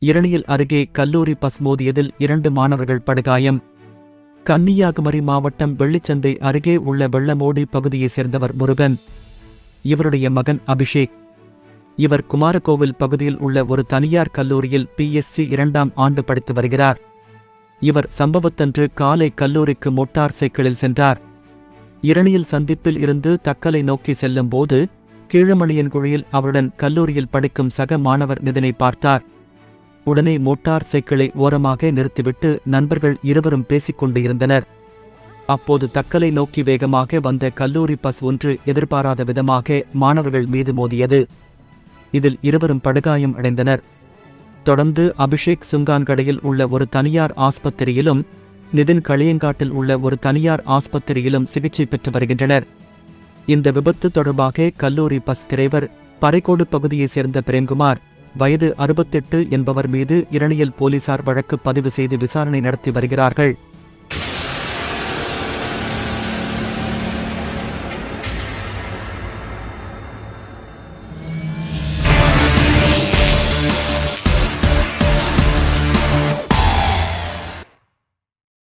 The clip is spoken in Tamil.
இரணியல் அருகே கல்லூரி பஸ் மோதியதில் இரண்டு மாணவர்கள் படுகாயம். கன்னியாகுமரி மாவட்டம் வெள்ளிச்சந்தை அருகே உள்ள வெள்ளமோடி பகுதியைச் சேர்ந்தவர் முருகன். இவருடைய மகன் அபிஷேக். இவர் குமாரகோவில் பகுதியில் உள்ள ஒரு தனியார் கல்லூரியில் பிஎஸ்சி இரண்டாம் ஆண்டு படித்து வருகிறார். இவர் சம்பவத்தன்று காலை கல்லூரிக்கு மோட்டார் சைக்கிளில் சென்றார். இரணியல் சந்திப்பில் இருந்து தக்கலை நோக்கி செல்லும் போது கீழமணியன்குழியில் அவருடன் கல்லூரியில் படிக்கும் சக மாணவர் நிதனை பார்த்தார். உடனே மோட்டார் சைக்கிளை ஓரமாக நிறுத்திவிட்டு நண்பர்கள் இருவரும் பேசிக்கொண்டிருந்தனர் இருந்தனர் அப்போது தக்கலை நோக்கி வேகமாக வந்த கல்லூரி பஸ் ஒன்று எதிர்பாராத விதமாக மாணவர்கள் மீது மோதியது. இதில் இருவரும் படுகாயம் அடைந்தனர். தொடர்ந்து அபிஷேக் சுங்கான்கடையில் உள்ள ஒரு தனியார் ஆஸ்பத்திரியிலும் நிதின் களியங்காட்டில் உள்ள ஒரு தனியார் ஆஸ்பத்திரியிலும் சிகிச்சை பெற்று வருகின்றனர். இந்த விபத்து தொடர்பாக கல்லூரி பஸ் டிரைவர் பறைக்கோடு பகுதியைச் சேர்ந்த பிரேம்குமார் வயது அறுபத்தெட்டு என்பவர் மீது இரணியல் போலீசார் வழக்கு பதிவு செய்து விசாரணை நடத்தி வருகிறார்கள்.